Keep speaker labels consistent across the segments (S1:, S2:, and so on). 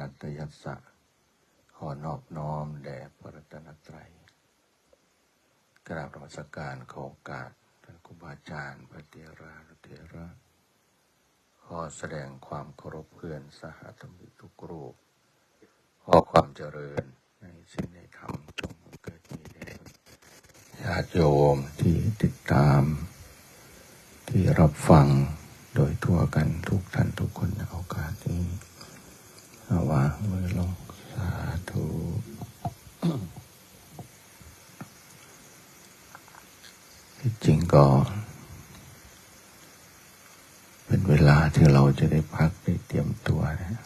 S1: นัตยัสสะ ขอนอบน้อมแด่พระรัตนตรัย กราบนมัสการขอโอกาสท่านครูบาอาจารย์พระเทรานุเทระ ขอแสดงความเคารพเพื่อนสหธรรมิกทุกรูป ขอความเจริญในสิ่งในธรรมจงเกิดมีแด่ญาติโยมที่ติดตาม ที่รับฟังโดยทั่วกันทุกท่านทุกคนในโอกาสนี้ วางมือลงสาธุที่จริงก็ เป็นเวลาที่เราจะได้พักได้เตรียมตัวนะ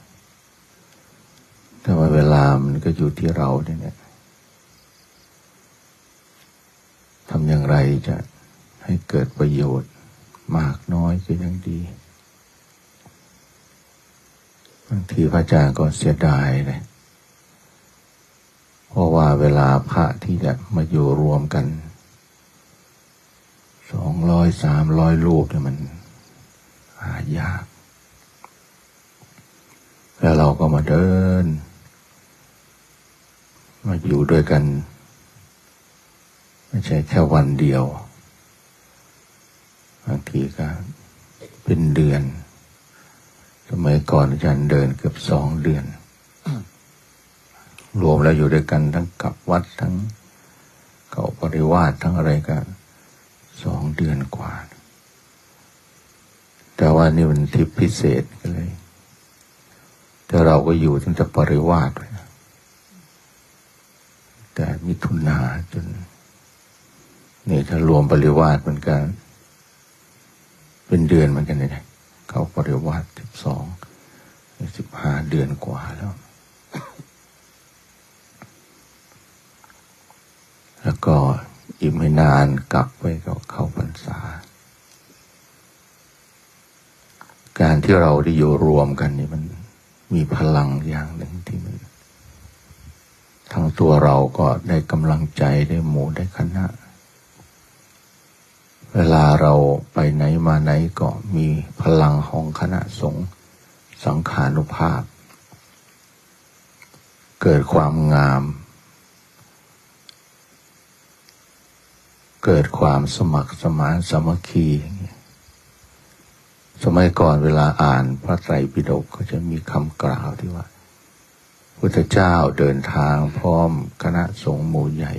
S1: แต่ว่าเวลามันก็อยู่ที่เราเนี่ยทำอย่างไรจะให้เกิดประโยชน์ มากน้อยก็ยังดี บางทีพระอาจารย์ก็เสียดายเลยเพราะว่าเวลาพระที่จะมาอยู่รวมกันสองร้อยสามร้อยรูปเนี่ยมันหายาก แล้วเราก็มาเดิน มาอยู่ด้วยกัน ไม่ใช่แค่วันเดียว บางทีก็เป็นเดือน ก่อนอาจารย์เดินเกือบสองเดือน รวมแล้วอยู่ด้วยกันทั้งกลับวัดทั้งเขาปริวาสทั้งอะไรกันสองเดือนกว่า แต่ว่านี่มันทริปพิเศษก็เลย แต่เราก็อยู่ตั้งแต่ปริวาสเลยแต่มิถุนาจนนี่ถ้ารวมปริวาสเหมือนกัน เป็นเดือนเหมือนกันเลยเขาปริวาสสิบสอง สิบห้าเดือนกว่าแล้ว แล้วก็อีกไม่นานกลับไปก็เข้าพรรษา การที่เราได้อยู่รวมกันนี่มันมีพลังอย่างหนึ่งที่มันทั้งตัวเราก็ได้กำลังใจได้หมู่ได้คณะ เวลาเราไปไหนมาไหนก็มีพลังของคณะสงฆ์ สังขานุภาพ เกิดความงาม เกิดความสมัครสมานสมัคคี สมัยก่อนเวลาอ่านพระไตรปิฎกก็จะมีคำกล่าวที่ว่า พุทธเจ้าเดินทางพร้อมคณะสงฆ์หมู่ใหญ่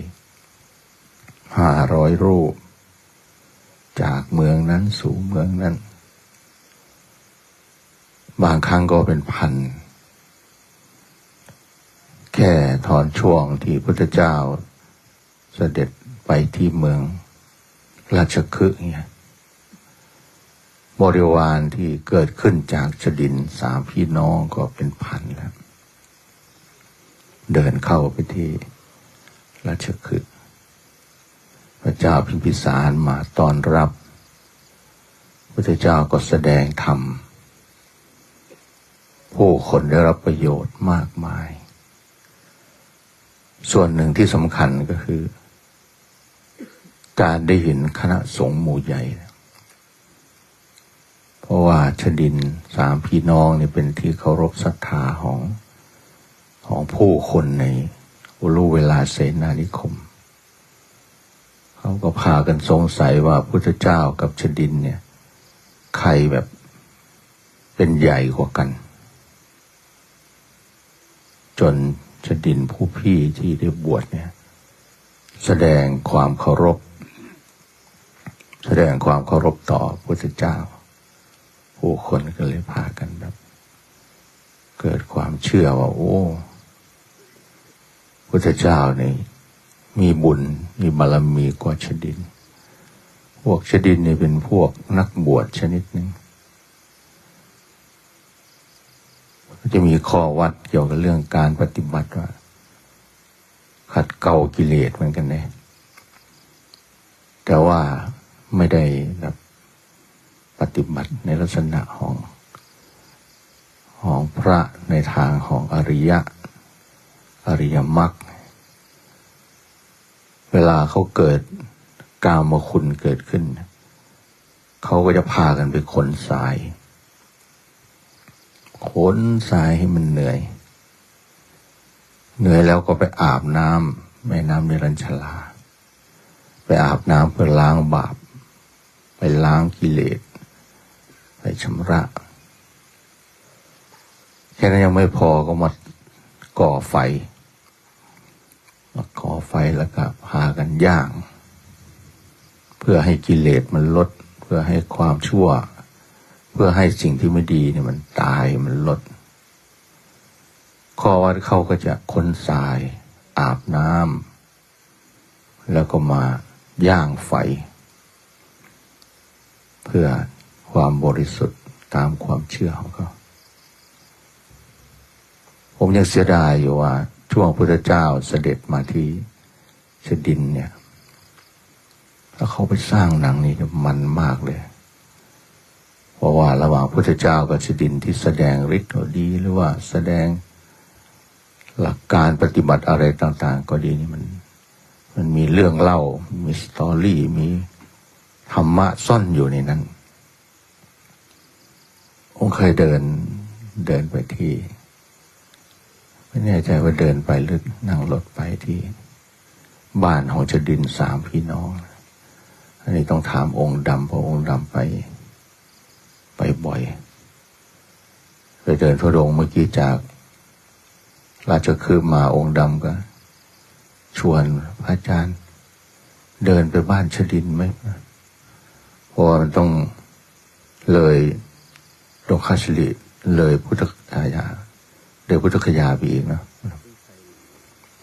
S1: ห้าร้อยรูป จากเมืองนั้นสู่เมืองนั้น บางครั้งก็เป็นพัน แค่ทอนช่วงที่พุทธเจ้าเสด็จไปที่เมืองราชคฤห์เนี่ยบริวารที่เกิดขึ้นจากชดินสามพี่น้องก็เป็นพันแล้ว เดินเข้าไปที่ราชคฤห์พระเจ้าพิมพิสารมาตอนรับพระเจ้าก็แสดงธรรม ผู้คนได้รับประโยชน์มากมาย ส่วนหนึ่งที่สำคัญก็คือ การได้เห็นคณะสงฆ์หมู่ใหญ่ เพราะว่าชดินสามพี่น้องนี่เป็นที่เคารพศรัทธาของของผู้คนในอุรุเวลาเสนานิคม เขาก็พากันสงสัยว่าพุทธเจ้ากับชดินเนี่ย ใครแบบเป็นใหญ่กว่ากัน จนชดินผู้พี่ที่ได้บวชเนี่ย แสดงความเคารพ แสดงความเคารพต่อพุทธเจ้า ผู้คนก็เลยพากันแบบ เกิดความเชื่อว่า โอ้พุทธเจ้านี่มีบุญมีบารมีกว่าชดิน พวกชดินนี่เป็นพวกนักบวชชนิดหนึ่งก็ จะมีข้อวัดเกี่ยวกับเรื่องการปฏิบัติว่า ขัดเกลากิเลสเหมือนกันเนี่ยแต่ว่าไม่ได้แบบปฏิบัติในลักษณะของของพระในทางของอริยะ อริยมรรคเวลาเขาเกิดกามคุณเกิดขึ้น เขาก็จะพากันไปขนทราย ขนทรายให้มันเหนื่อย เหนื่อยแล้วก็ไปอาบน้ำแม่น้ำเนรัญชลา ไปอาบน้ำเพื่อล้างบาป ไปล้างกิเลส ไปชำระ แค่นั้นยังไม่พอก็มาก่อไฟ มาก่อไฟแล้วก็พากันย่าง เพื่อให้กิเลสมันลด เพื่อให้ความชั่ว เพื่อให้สิ่งที่ไม่ดีเนี่ยมันตายมันลดคอวัดเขาก็จะค้นทราย อาบน้ำแล้วก็มาย่างไฟ เพื่อความบริสุทธิ์ตามความเชื่อของเขาผมยังเสียดายอยู่ว่า ช่วงพุทธเจ้าเสด็จมาที่ชดินเนี่ยถ้าเขาไปสร้างหนังนี่มันมากเลย เพราะว่าระหว่างพุทธเจ้ากับชดินที่แสดงฤทธิ์ก็ดีหรือว่าแสดงหลักการปฏิบัติอะไรต่าง ๆ ก็ดีนี่มัน มันมีเรื่องเล่า มีสตอรี่มีธรรมะซ่อนอยู่ในนั้นผมเคยเดินเดินไปที่ ไม่แน่ใจว่าเดินไปหรือนั่งรถไปที่ บ้านของจดินสามพี่น้อง อันนี้ต้องถามองค์ดำเพราะองค์ดำไป ไปบ่อยไปเดินทุดงเมื่อกี้จาก ราชคือมาองค์ดำก็ ชวนพระอาจารย์ เดินไปบ้านชดินไหมเพราะมันต้องเลยดงคาชลิเลยพุทธคยาเลยพุทธคยาไปอีกนะ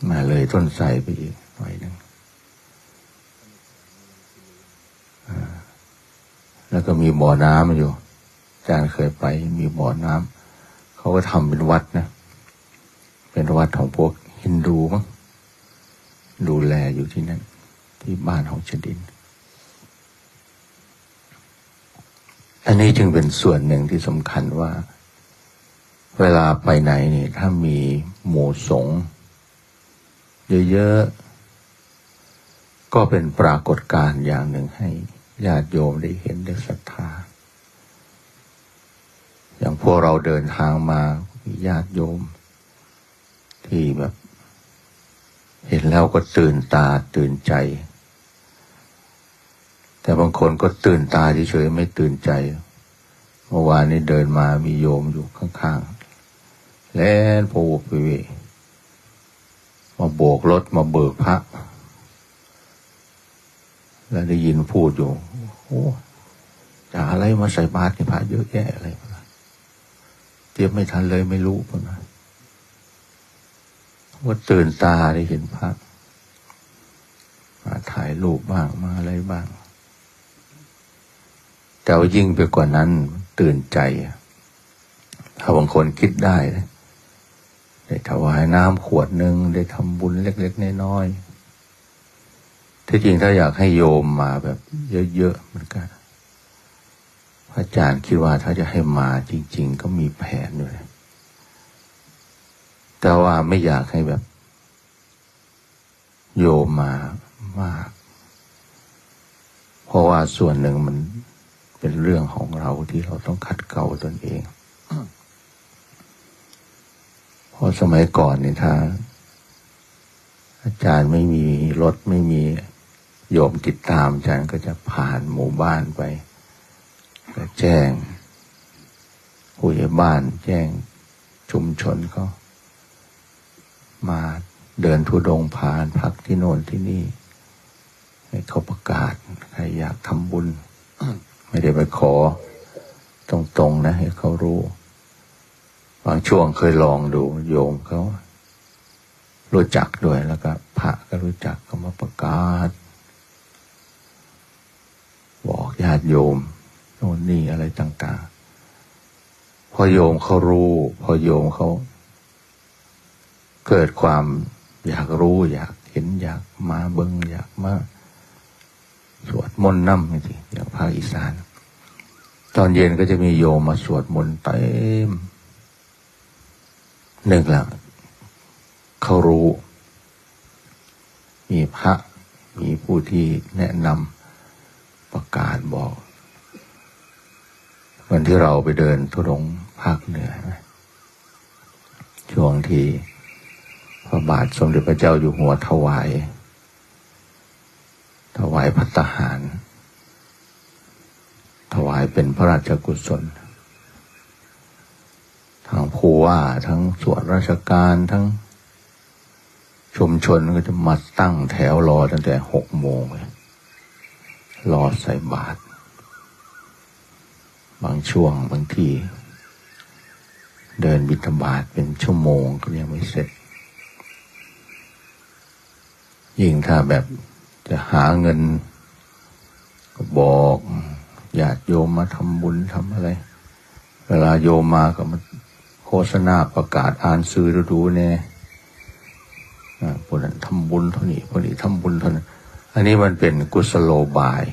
S1: มาเลยต้นไทรไปอีกหน่อยหนึ่งแล้วก็มีบ่อน้ำอยู่ จารย์เคยไปมีบ่อน้ำเขาก็ทำเป็นวัดนะ เป็นวัดของพวกฮินดูมั้งดูแลอยู่ที่นั่น ที่บ้านของชดิน อันนี้จึงเป็นส่วนหนึ่งที่สำคัญว่า เวลาไปไหนนี่ถ้ามีหมู่สงฆ์เยอะๆ ก็เป็นปรากฏการณ์อย่างหนึ่งให้ญาติโยมได้เห็นได้ศรัทธา อย่างพวกเราเดินทางมามีญาติโยม ที่แบบ เห็นแล้วก็ตื่นตาตื่นใจ แต่บางคนก็ตื่นตาเฉยๆไม่ตื่นใจเมื่อวานนี้เดินมามีโยมอยู่ข้างๆ แล้วพวกไปเวมาโบกรถมาเบิกพระ แล้วได้ยินพูดอยู่โอ้จะอะไรมาใส่บาตรในพระเยอะแยะอะไร เตรียมไม่ทันเลยไม่รู้ปนะว่าตื่นตาได้เห็นพระมาถ่ายรูปบ้างมาอะไรบ้าง แต่ว่ายิ่งไปกว่านั้น ตื่นใจถ้าบางคนคิดได้ได้ถวายน้ำขวดหนึ่งได้ทำบุญเล็กๆน้อยๆที่จริงถ้าอยากให้โยมมาแบบ เยอะๆเหมือนกัน อาจารย์คิดว่าถ้าจะให้มาจริง ๆ ก็มีแผนด้วย แต่ว่าไม่อยากให้แบบ โยมมามาก เพราะว่าส่วนหนึ่งมันเป็นเรื่องของเราที่เราต้องคัดเกลาตนเองเพราะสมัยก่อนเนี่ยถ้า อาจารย์ไม่มีรถไม่มีโยมติดตามอาจารย์ก็จะผ่านหมู่บ้านไป ก็แจ้งผู้ใหญ่บ้านแจ้งชุมชนเขามาเดินทุดงผ่านพักที่โน่นที่นี่ ให้เขาประกาศใครอยากทำบุญ ไม่ได้ไปขอ ตรงๆนะ ให้เขารู้บางช่วงเคยลองดูโยมเขารู้จักด้วยแล้วก็พระก็รู้จักก็มาประกาศ บอกญาติโยม โน่นนี่อะไรต่างๆ พอโยมเขารู้ พอโยมเขาเกิดความอยากรู้อยากเห็นอยากมาเบิงอยากมาสวดมนต์น้ำนี่สิอย่างภาคอีสาน ตอนเย็นก็จะมีโยมมาสวดมนต์เต็มหนึ่งละเขารู้ มีพระมีผู้ที่แนะนำประกาศบอก วันที่เราไปเดินทุรงภาคเหนือ ช่วงที่พระบาทสมเด็จพระเจ้าอยู่หัวถวาย ถวายพัตหาร ถวายเป็นพระราชกุศล ทั้งผู้ว่าทั้งส่วนราชการทั้งชุมชนก็จะมาตั้งแถวรอตั้งแต่หกโมงเลยรอใส่บาตร บางช่วงบางที เดินบิณฑบาตเป็นชั่วโมงก็ยังไม่เสร็จ ยิ่งถ้าแบบจะหาเงิน ก็บอกญาติโยมมาทำบุญทำอะไร เวลาโยมมาก็มาโฆษณาประกาศอ่านซื้อดูๆเนี่ยพวกนั้นทำบุญเท่านี้พวกนี้ทำบุญเท่านั้น อันนี้มันเป็นกุศโลบาย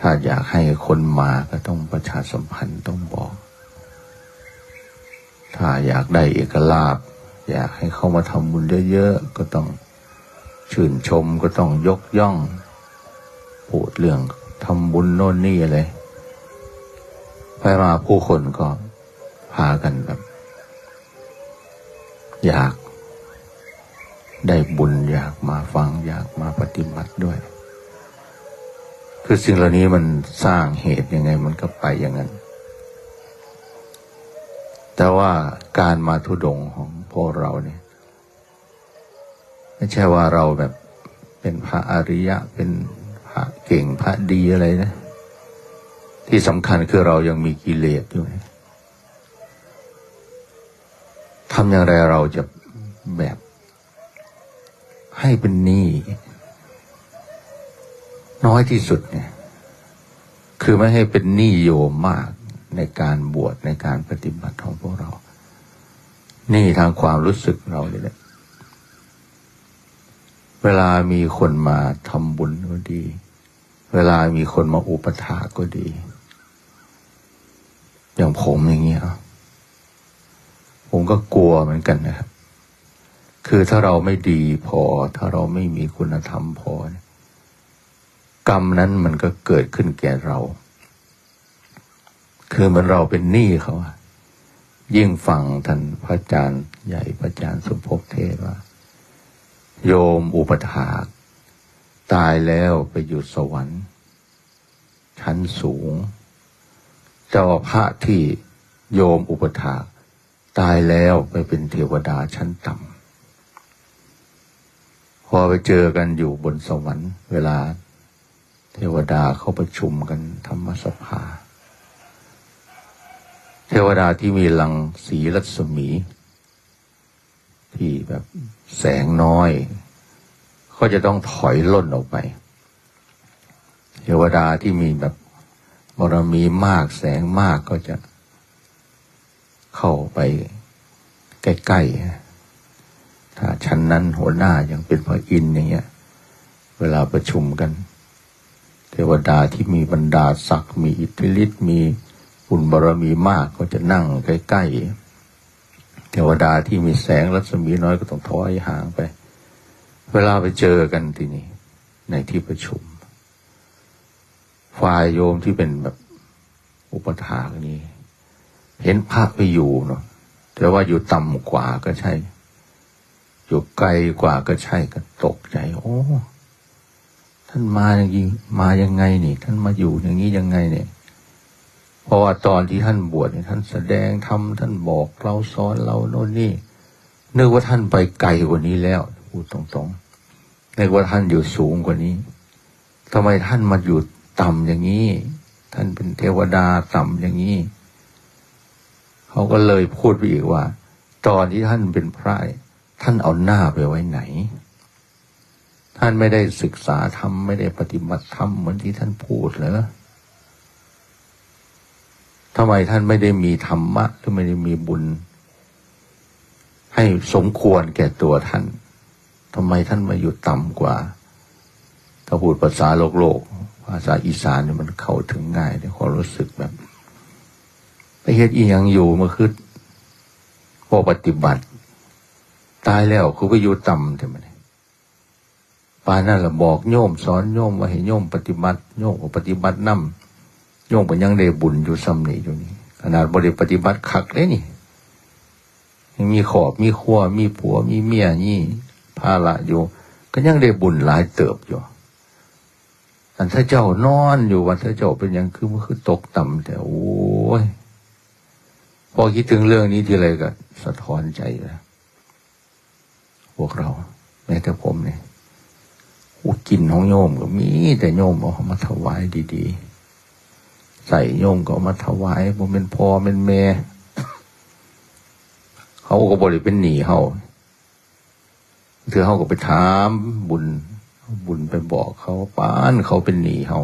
S1: ถ้าอยากให้คนมาก็ต้องประชาสัมพันธ์ต้องบอก ถ้าอยากได้เอกลาภอยากให้เขามาทำบุญเยอะๆ ก็ต้องชื่นชมก็ต้องยกย่องพูดเรื่องทำบุญโน่นนี่อะไรไปมาผู้คนก็พากันแบบ อยากได้บุญอยากมาฟัง อยากมาปฏิบัติด้วย คือสิ่งเหล่านี้มันสร้างเหตุยังไง มันก็ไปอย่างนั้น แต่ว่าการมาทุดงของพวกเราเนี่ย ไม่ใช่ว่าเราแบบเป็นพระอริยะ เป็นพระเก่งพระดีอะไรนะ ที่สำคัญคือเรายังมีกิเลสอยู่ทำอย่างไรเราจะแบบให้เป็นหนี้ น้อยที่สุดเนี่ย คือไม่ให้เป็นหนี้โยมมากในการบวชในการปฏิบัติของพวกเรา นี้ทางความรู้สึกเราเนี่ยเวลามีคนมาทำบุญก็ดี เวลามีคนมาอุปถาก็ดี อย่างผมอย่างเงี้ยผมก็กลัวเหมือนกันนะครับ คือถ้าเราไม่ดีพอ ถ้าเราไม่มีคุณธรรมพอ กรรมนั้นมันก็เกิดขึ้นแก่เรา คือมันเราเป็นหนี้เขายิ่งฟังท่านพระอาจารย์ใหญ่พระอาจารย์สมภพเทศว่า โยมอุปถาก ตายแล้วไปอยู่สวรรค์ ชั้นสูง เจ้าพระที่โยมอุปถาก ตายแล้วไปเป็นเทวดาชั้นต่ำพอไปเจอกันอยู่บนสวรรค์ เวลา เทวดาเข้าประชุมกันธรรมสภา เทวดาที่มีลังสีรัศมี ที่แบบแสงน้อย ก็จะต้องถอยล่นออกไป เทวดาที่มีแบบบารมีมากแสงมากก็จะเข้าไปใกล้ๆถ้าชั้นนั้นหัวหน้ายังเป็นพระอินทร์อย่างเงี้ย เวลาประชุมกัน ทวดาที่มีบรรดาศักดิ์มีอิทธิฤทธิ์มีบุญบารมีมากก็จะนั่งใกล้ๆ เทวดาที่มีแสงรัศมีน้อยก็ต้องถอยห่างไป เวลาไปเจอกันที่นี่ในที่ประชุม ฝ่ายโยมที่เป็นแบบอุปถากนี้ เห็นภาพไปอยู่เนาะแต่ว่าอยู่ต่ำกว่าก็ใช่ อยู่ไกลกว่าก็ใช่ก็ตกใจ โอ้านมาอย่างนี้มายังไงนี่ ท่านมาอยู่อย่างนี้ยังไงเนี่ยเพราะว่าตอนที่ท่านบวชเนี่ยท่านแสดงทำท่านบอกเราสอนเราโน่นนี่นึกว่าท่านไปไกลกว่านี้แล้วพูดตรงๆนึกว่าท่านอยู่สูงกว่านี้ทำไมท่านมาอยู่ต่ำอย่างนี้ ท่านเป็นเทวดาต่ำอย่างนี้เขาก็เลยพูดไปอีกว่า ตอนที่ท่านเป็นพระท่านเอาหน้าไปไว้ไหน ท่านไม่ได้ศึกษาธรรมไม่ได้ปฏิบัติธรรมเหมือนที่ท่านพูดเลยทำไมท่านไม่ได้มีธรรมะหรือไม่ได้มีบุญ ให้สมควรแก่ตัวท่านทำไมท่านมาอยู่ต่ำกว่า ถ้าพูดภาษาโลกโลก ภาษาอีสานเนี่ยมันเข้าถึงง่ายในความรู้สึกแบบไปเฮ็ดอีหยังอยู่มื่อคืนพอปฏิบัติ ตายแล้วคือไปอยู่ต่ำใช่ไหม ปานั่นแหละบอกโยมสอนโยมว่าให้โยมปฏิบัติโยมปฏิบัตินำโยมเป็ยังได้บุญอยู่ซ้ำนี่อยู่นี่ขนาดบริปฏิบัติขักเลยนี่ยังมีขอบมีขั้วมีผัว มีเมียนี่ภาระอยู่ ก็ยังได้บุญหลายเติบอยู่อันถ้าเจ้านอนอยู่วันถ้าเจ้าเป็นยังคือมันคือตกต่ำแต่โอ้ยพอคิดถึงเรื่องนี้ทีไรก็สะท้อนใจนะพวกเราแม้แต่ผมเนี่ย อ้กินของโยมก็มีแต่โยมเอามาถวายดีๆ ใส่โยมก็เอามาถวายผมเป็นพ่อเป็นแม่เขาก็บริเป็นหนีเขาเธอเขาก็ไปถามบุญ บุญไปบอกเขาป้านเขาเป็นหนีเขา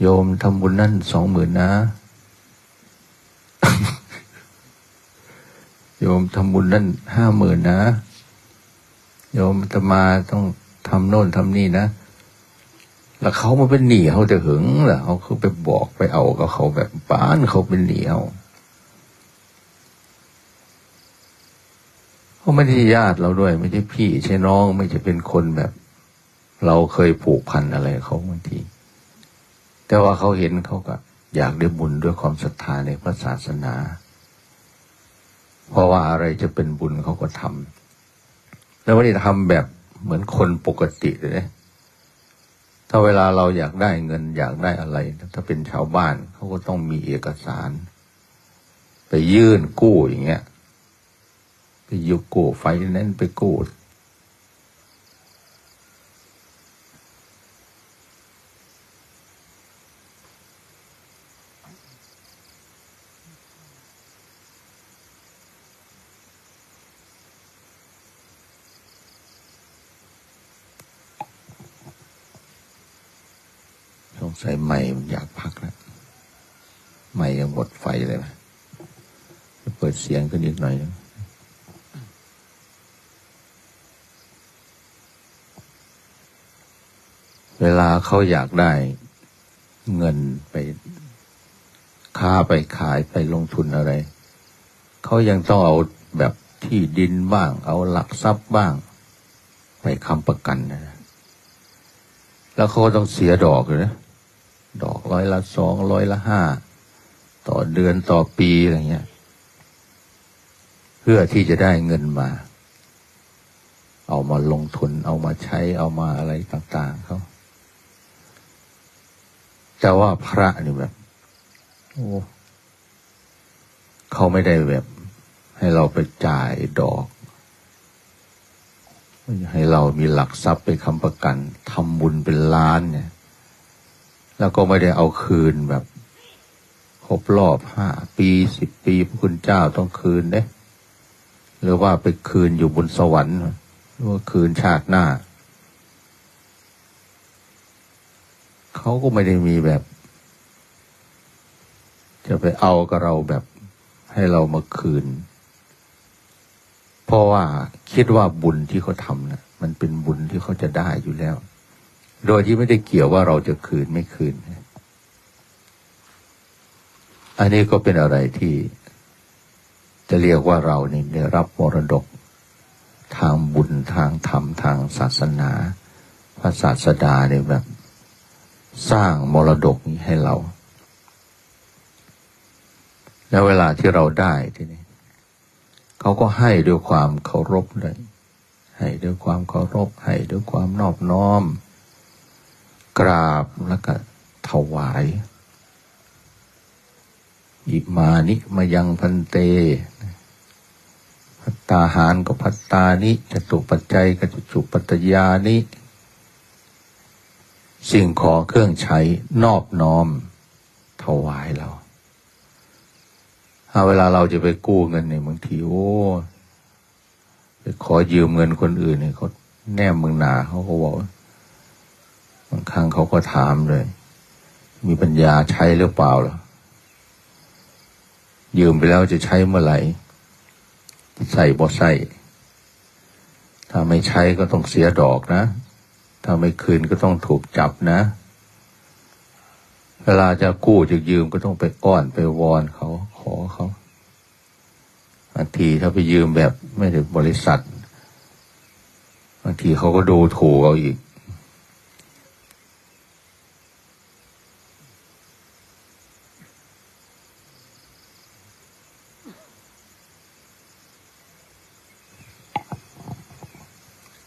S1: โยมทำบุญนั่นสองหมื่นนะ โยมทำบุญนั่นห้าหมื่นนะ โยมจะมาต้อง ทำโน่นทำนี่นะ แล้วเขามาเป็นหนีเขาจะหึงเหรอเขาคือไปบอกไปเอากับเขาแบบป้านเขาเป็นหนีเขาเขาไม่ได้ญาติเราด้วย ไม่ใช่พี่ใช่น้อง ไม่ใช่เป็นคนแบบ เราเคยผูกพันอะไรเขาบางที แต่ว่าเขาเห็นเขาก็อยากได้บุญด้วยความศรัทธาในพระศาสนา เพราะว่าอะไรจะเป็นบุญเขาก็ทำแล้วไม่ได้ทำแบบ เหมือนคนปกติเลย ถ้าเวลาเราอยากได้เงินอยากได้อะไร ถ้าเป็นชาวบ้านเขาก็ต้องมีเอกสาร ไปยื่นกู้อย่างเงี้ย ไปยุกู้ไฟแนนซ์ไปกู้ สงสัยใหม่มันอยากพักแล้วใหม่ยังหมดไฟเลยนะเปิด เสียงขึ้นนิดหน่อยเวลาเขาอยากได้เงินไปค้าไปขายไปลงทุนอะไร เขายังต้องเอาแบบที่ดินบ้าง เอาหลักทรัพย์บ้าง ไปค้ำประกันนะ แล้วเขาต้องเสียดอกเลยนะ ดอกร้อยละสองร้อยละห้า ต่อเดือนต่อปีอะไรเงี้ย พื่อที่จะได้เงินมา เอามาลงทุน เอามาใช้ เอามาอะไรต่าง ๆเขาแต่ว่าพระนี่แบบ โอ้เขาไม่ได้แบบ ให้เราไปจ่ายดอก ให้เรามีหลักทรัพย์ไปค้ำประกันทำบุญเป็นล้านเนี่ย แล้วก็ไม่ได้เอาคืนแบบครบรอบห้าปีสิบปีพระคุณเจ้าต้องคืนเด้ หรือว่าไปคืนอยู่บนสวรรค์หรือว่าคืนชาติหน้า เขาก็ไม่ได้มีแบบ จะไปเอากับเราแบบให้เรามาคืน เพราะว่าคิดว่าบุญที่เขาทำนะ่ะ มันเป็นบุญที่เขาจะได้อยู่แล้ว โดยที่ไม่ได้เกี่ยวว่าเราจะคืนไม่คืน อันนี้ก็เป็นอะไรที่ จะเรียกว่าเราเนี่ยได้รับมรดก ทางบุญทางธรรมทางศาสนา พระศาสดาเนี่ยแบบ สร้างมรดกนี้ให้เรา แล้วเวลาที่เราได้ทีนี้เขาก็ให้ด้วยความเคารพเลย ให้ด้วยความเคารพให้ด้วยความนอบน้อม กราบแล้วก็ถวายอิมานิมายังพันเต พัตตาหารก็พัตตานิจตุปัจจัยก็จตุปัตยานิสิ่งของเครื่องใช้นอบน้อมถวายเราเวลาเราจะไปกู้เงินเนี่ยบางทีโอ้ไปขอยืมเงินคนอื่นเนี่ยเขาแนมมึงหนาเขาก็บอกบางครั้งเขาก็ถามเลย มีปัญญาใช้หรือเปล่าล่ะยืมไปแล้วจะใช้เมื่อไหร่ ใส่บ่ใส่ถ้าไม่ใช้ก็ต้องเสียดอกนะ ถ้าไม่คืนก็ต้องถูกจับนะ เวลาจะกู้จะยืมก็ต้องไปอ้อนไปวอนเขาขอเขาบางทีถ้าไปยืมแบบไม่ได้บริษัท บางทีเขาก็ดูถูกเอาอีก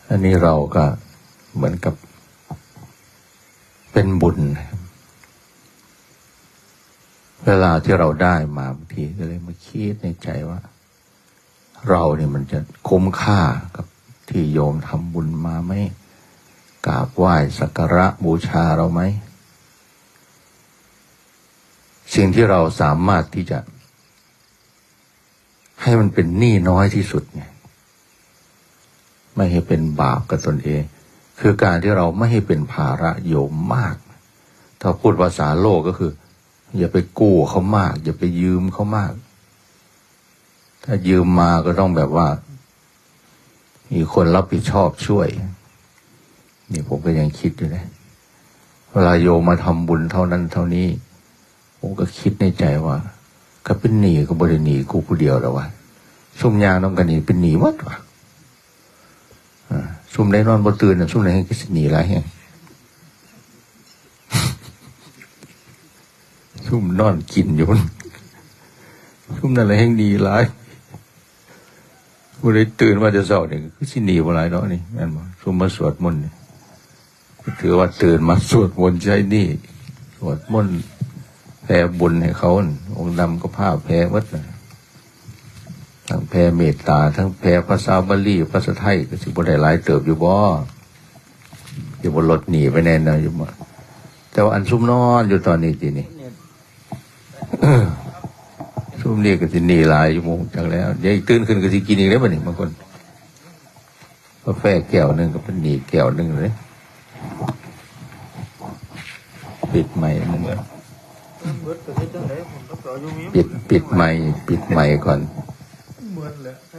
S1: อันนี้เราก็เหมือนกับเป็นบุญ เวลาที่เราได้มาบางทีก็เลยมาคิดในใจว่า เราเนี่ยมันจะคุ้มค่ากับที่โยมทำบุญมาไหมกราบไหว้สักการะบูชาเราไหม สิ่งที่เราสามารถที่จะ ให้มันเป็นหนี้น้อยที่สุดไง ไม่ให้เป็นบาปกับตนเอง คือการที่เราไม่ให้เป็นภาระโยมมาก ถ้าพูดภาษาโลกก็คือ อย่าไปกู้เขามาก อย่าไปยืมเขามาก ถ้ายืมมาก็ต้องแบบว่า มีคนรับผิดชอบช่วย นี่ผมก็ยังคิดอยู่นะเวลาโยมมาทำบุญเท่านั้นเท่านี้ ผมก็คิดในใจว่า ก็เป็นหนีก็บริหนีกูผู้เดียวแล้ววะซุ่มยางน้องกันนี่เป็นหนีวัดวะ ซุ่มได้นอนบ่ตื่นน่ะซุ่มไหนให้กิสหนีไรแฮงซุ่มนอนกินอยู่นั่นซุ่มนั่นอะไรแห่งดีหลายผู้ใดตื่นมาจะเศร้าเนี่ยคือสิหนีบ่หลายเนาะนี่แม่นบ่ซุ่มมาสวดมนต์ถือว่าตื่นมาสวดมนต์ใช้นี่สวดมนต์แผ่บุญให้เขาองค์ดำก็ผ้าแผ่วัดนะ ทั้งแผ่เมตตา ทั้งแผ่ภาษาบาลีภาษาไทยก็สิบ่ได้หลายเติบอยู่บ่อยู่บนรถหนีไปแน่นอนอยู่บ่แต่ว่าอันซุ่มนอนอยู่ตอนนี้ทีนี้ช่วงนี้ก็สิหนีหลายอยู่โมงจังแล้วเดี๋ยวอีกตื่นขึ้นก็สิกินอีกแล้วบัดนี้บางคนกาแฟแก้วหนึ่งก็เป็นหนีแก้วหนึ่งเลยปิดใหม่เมันปิดปิดใหม่ปิดใหม่ก่อน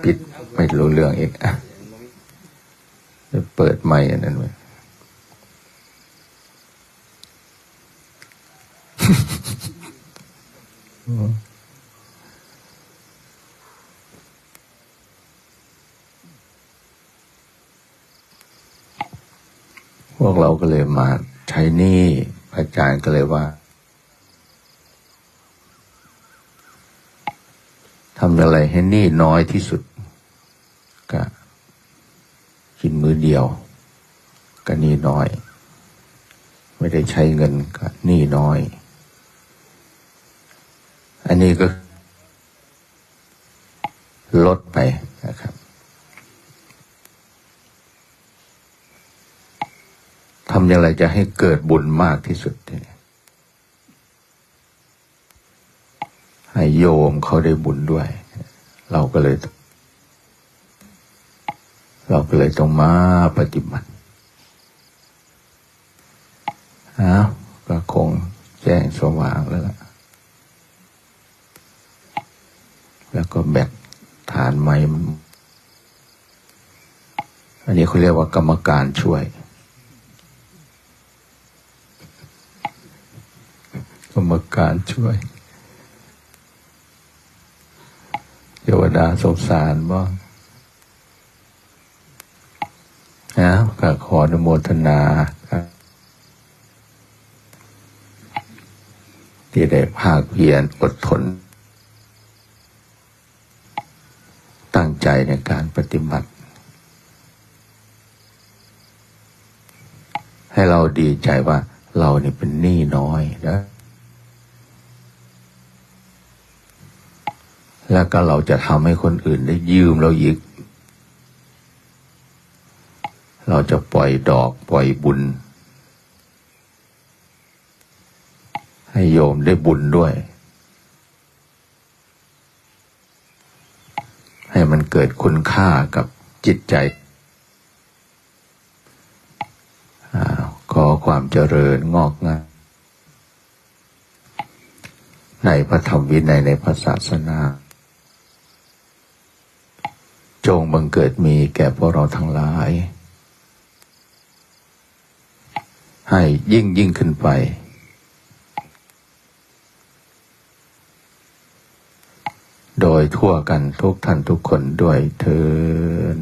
S1: ปิดไม่รู้เรื่องอีกอะเปิดใหม่อันนั้นไว้พวกเราก็เลยมาใช้นี่อาจารย์ก็เลยว่า ทำอะไรให้หนี่น้อยที่สุด ก็กินมือเดียว ก็หนี่น้อย ไม่ได้ใช้เงินก็หนี่น้อย อันนี้ก็ลดไปนะครับทำอย่างไรจะให้เกิดบุญมากที่สุดเนี่ย ให้โยมเขาได้บุญด้วย เราก็เลย เราก็เลยต้องมาปฏิบัติอ้าก็คงแจ้งสว่างแล้วล่ะ แล้วก็แบตฐานไม้อันนี้เขาเรียกว่ากรรมการช่วยกรรมการช่วยเทว ดาสงสารบ้างนะก็ขออนุโมทนาที่ได้ภาคเพียรอดทน ตั้งใจในการปฏิบัติ ให้เราดีใจว่าเรานี่เป็นหนี้น้อยนะ แล้วก็เราจะทำให้คนอื่นได้ยืมเราอีก เราจะปล่อยดอกปล่อยบุญ ให้โยมได้บุญด้วย ให้มันเกิดคุณค่ากับจิตใจอขอความเจริญงอกงามในพระธรรมวินัยในพระศาสนา จงบังเกิดมีแก่พวกเราทั้งหลาย ให้ยิ่งยิ่งขึ้นไป โดยทั่วกันทุกท่านทุกคนด้วยเทิน